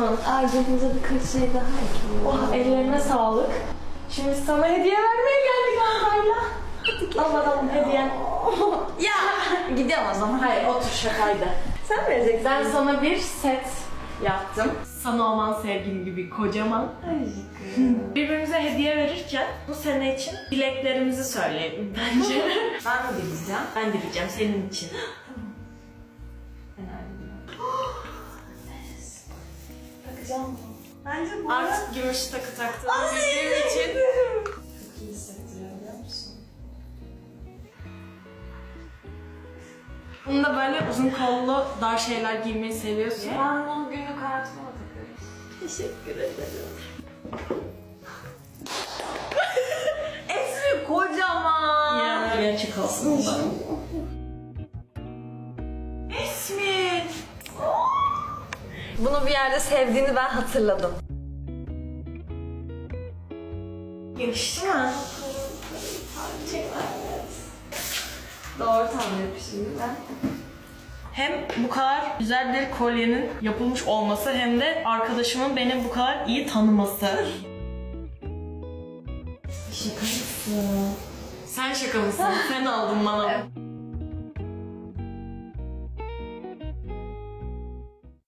mısın? Ardımıza birkaç şey daha ekleyelim. Oh ellerine sağlık. Şimdi sana hediye vermeye geldik Ankara'yla. Al bakalım hediyen. Ya gidiyorum o zaman. Hayır otur şakaydı. Sen vereceksin. Ben sana bir set yaptım. Sana olan sevgim gibi kocaman. Birbirimize hediye verirken bu sene için dileklerimizi söyleyelim bence. Ben mi bileceğim? ben dileyeceğim senin için. Takacağım. Bence bu Artık gümüş takı taktığımı bildiğim için. çok iyi hissettiriyor biliyor musun? Bunu da böyle uzun kollu dar şeyler giymeyi seviyorsun. Ben bunu günlük hayatıma takıyorum. Teşekkür ederim. Esmi kocaman. Yani gerçek olsun Bunu bir yerde sevdiğini ben hatırladım. Yakıştı mı? Doğru tahmin etmişim ben. Hem bu kadar güzel bir kolyenin yapılmış olması hem de arkadaşımın beni bu kadar iyi tanıması. Şaka mısın? Sen şaka mısın? Sen aldın bana.